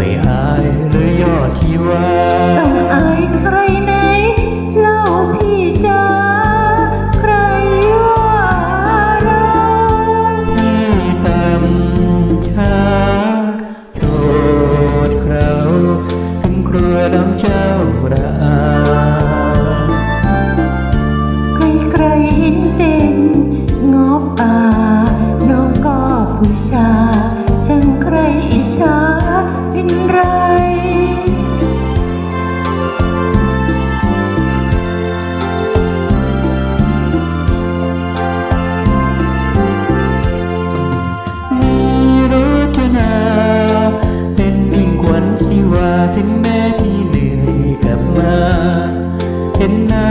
为爱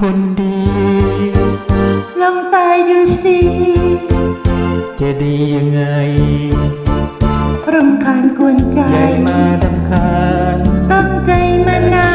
คนดี ลองตายอยู่สิ จะดียังไงรำคาญกวนใจ ใหญ่มาดำคาญตั้งใจมานาน